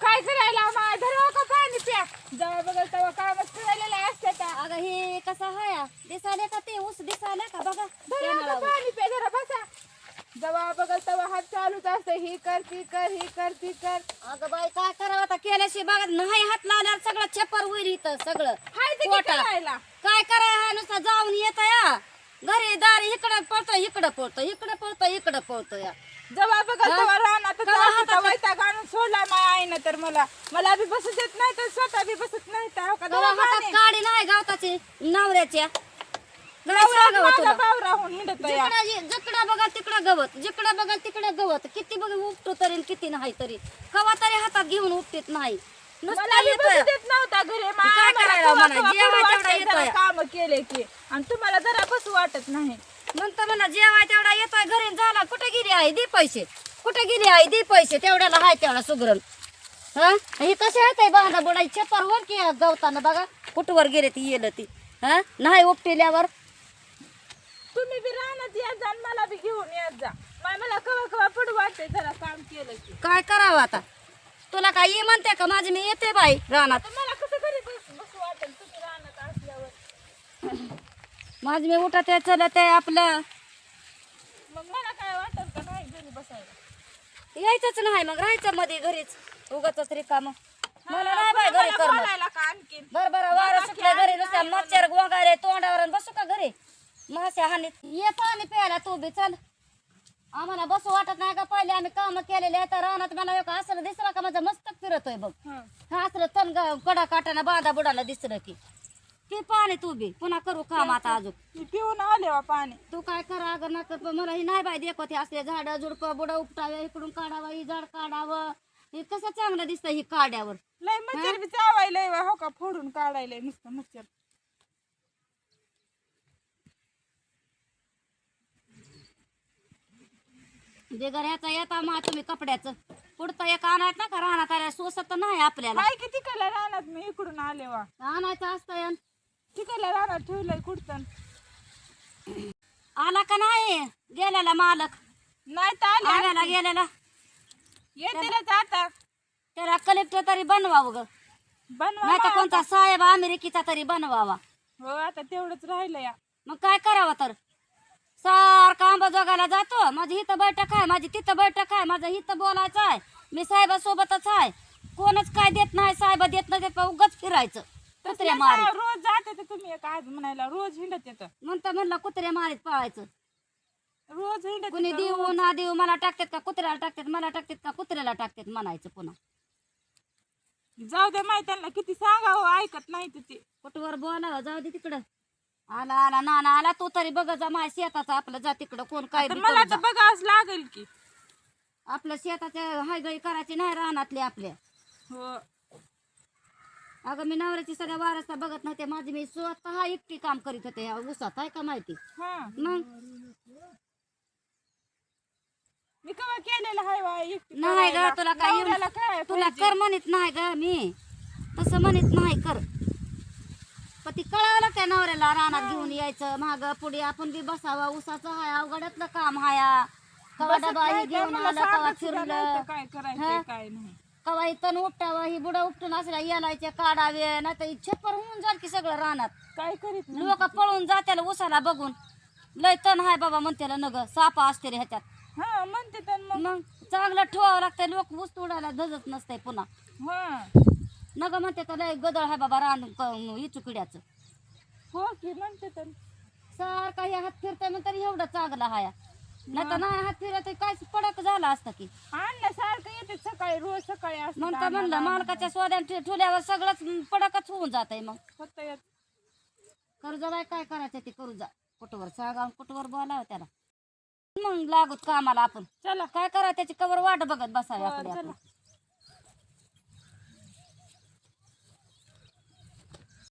काय करायला मा धराव का पाणी प्या. जेव्हा बघल तेव्हा कामच करायला असते का? अगं हे कसं हाय? दिसाले का ते? ऊस दिसाले का? बघा. धराव का. पाणी प्या जरा बसा. जेव्हा बघल तेव्हा हात चालूच असते. ही कर ती कर ही कर ती कर. अगं बाई काय करावं आता? केल्याशी बघा नाही हात लावल्यावर सगळं छप्पर होईल इथं सगळं. हाय ते पोटात. करायला काय कराय हा नुसतं जाऊन येत या घरी दारी इकडं पळतो इकडं पळतो इकडं पळतो इकडं पळतो या जेव्हा बघल हा? तेव्हा राहणार केव्हा हातात- वैताग आणून सोडला माझ्या आईनं तर मला. मला बी बसत येत नाही तर स्वतः बी बसत नाही तर हो का? तेव्हा धरा हातात पाणी. काडी नाही गावताची नवऱ्याच्या. नवरा सांगावं माझा हिंडत जिकडं जे- जिकडं बघा तिकडं गवत जिकडं बघा तिकडं गवत किती बघ उपटू तरी किती नाही तरी. कवा तरी हातात घेऊन उपटीत नाही. नुसतं बी देत नव्हता घरी. काय करायला म्हणा? जेवाय तेवढा येतोय. काम केले की. आणि तुम्हाला जरा वाटत नाही. म्हणतो मला जेवाय तेवढा येतोय घरी झाला कुठे गेली आहे दे पैसे. कुठे गेली आहे दे पैसे तेवढ्याला हाय तेवढा सुगरण. हा? हे कसे आहेत बांधा बुडाई? छप्पर वर की गवताना बघा कुठवर गेले ती येलं ती. हा? नाही उपटिल्यावर. तुम्ही बी राहण्यात येत जा आणि मला बी घेऊन येत जा. मला कवा कवा पडू वाटते जरा काम केलं की. काय करावं आता? तुला काय ये म्हणते का? माझी मी येते बाई रानात तर मला कसं घरी बस बसू वाटेल तुम्ही राहण्यात असल्यावर माझी मी उठत आहे चलत आहे आपलं. मग मला काय वाटत का नाही घरी बसायला? यायचंच नाही मग राहायचं मध्ये घरीच. उगाच रिकाम. मला नाही बाय मला घरी कर बोलायला का आणखीन? बर बर वारं सुटलं घरी नुसत्या मच्छर गोंगारे तोंडावर आणि बसू का घरी? मासे हानीत ये पाणी प्यायला तू बी चल. आम्हाला बसू वाटत नाही का? पहिले आम्ही काम केलेले आता रानात मला एक असलं दिसलं का? माझं मस्तक फिरतोय बघ. हं. हा असलं तन कडा काटाना बांधा बुडाला दिसलं की. ते पाणी तू बी. पुन्हा करू काम आता अजून. पिऊन आले वा पाणी तू काय करा अगं नका पण मला ही नाही बाय देखत हे असले झाडं झुडपं बुडं उपटावे इकडून काढावं ही झाड काढावं. हे कसं चांगलं दिसतं ही काड्यावर. लय मच्छर बी चावायलंय वा, हो का? फोडून काढायलंय नुसतं मच्छर. बेगर ह्याचा येता मा तुम्ही कपड्याचं. पुढतं एक आणायचं ना का? राहणार आल्या सोसत नाही आपल्याला. काय की तिकडल्या रानात मी इकडून आले वा आणायचं असतं यान. तिकडल्या रानात ठेवलंय कुठतन आला का नाही? गेलेला मालक. नाही तर आले. आल्याला गेलेला. येतीलच आता. त्याला कलेक्टर तरी बनवावं ग. बनवा नाही तर मग. कोणता साहेब अमेरिकेचा तरी बनवावा. हो आता तेवढंच राहिलं या मग काय करावं तर? सारखा आंबा जोगायला जातो. माझी हिथं बैठक आहे माझी तिथं बैठक आहे माझं हिथं बोलायचं आहे. मी साहेबासोबतच आहे. कोणच काय देत नाही साहेब देत नाही देत उगच फिरायचं. कुत्र्या मारीत. रोज जाते तर तुम्ही एक आज म्हणायला रोज हिंडत येत. म्हणतं म्हणलं कुत्र्या मारीत पळायचं. रोज हिंडत कुणी येतं, देऊ ना देऊ मला टाकतात का कुत्र्याला टाकतात मला टाकतात का कुत्र्याला टाकतात म्हणायचं पुन्हा. जाऊ दे माहिती त्यांना किती सांगावं ऐकत नाही तर ते. कुठवर बोलावं जाऊ दे तिकडं. आला आला नाना आला तू तरी बघ जा माझ्या शेताचं आपलं जा तिकडं कोण काय तर बी मला करू तर जा. बघावंच लागेल की. आपल्या शेताच्या हायगळी करायची नाही रानातली आपल्या हो. अगं मी नवऱ्याची सगळ्या वारसता बघत नव्हते माझी मी स्वतः एकटी काम करीत होते. या ऊसात आहे का माहिती? हा. मग? मी कवा केलेलं हाय वा एकटी नाही ग. तुला काय येऊन- काय तुला पाहिजे? कर म्हणत नाही ग मी. तसं म्हणत नाही कर. पण ती कळावं त्या नवऱ्याला रानात घेऊन यायचं माग पुढे आपण बी बसावा ऊसाचं हाय अवघडातलं काम हाया. कवा बसत डबा हे घेऊन मला आलं कवा सांगत सुद्धा नाही फिरलं काय करायचं? काय नाही. कवा इथं उपटावं ही बुडं उपटून असल्या येलायचे काढावे नाही तर छप्पर होऊन जाईल की सगळं रानात काय करीत नाही. लोक पळून जात्याला उसाला बघून. लय तण हाय बाबा म्हणते नग सापा असते रे ह्याच्यात. हा म्हणते तर मग. मग चांगलं ठेवावं लागतंय लोक ऊस तोडायला धजत नसतंय पुन्हा. हा. नग म्हणते तर लय गदळ हाय बाबा रान इचुकिड्याचं हो की म्हणते तर. सारखा हे हात फिरतंय म्हणतात एवढं चांगलं हाया. नाही तर नाही हात फिरत पडक झाला असतं की. आणलं सारखं येते सकाळी रोज सकाळी असतं म्हणतं म्हणलं मालकाच्या स्वाद्यान ठे- ठेवल्यावर सगळंच पडकच होऊन जात आहे मग. फक्त येत कर्ज बाय काय करायचं ते करू जा. कुठवर सांगा कुठवर बोलावं त्याला. मग लागूत कामाला आपण. चला. काय करा त्याची कवर वाट बघत बसावी चला.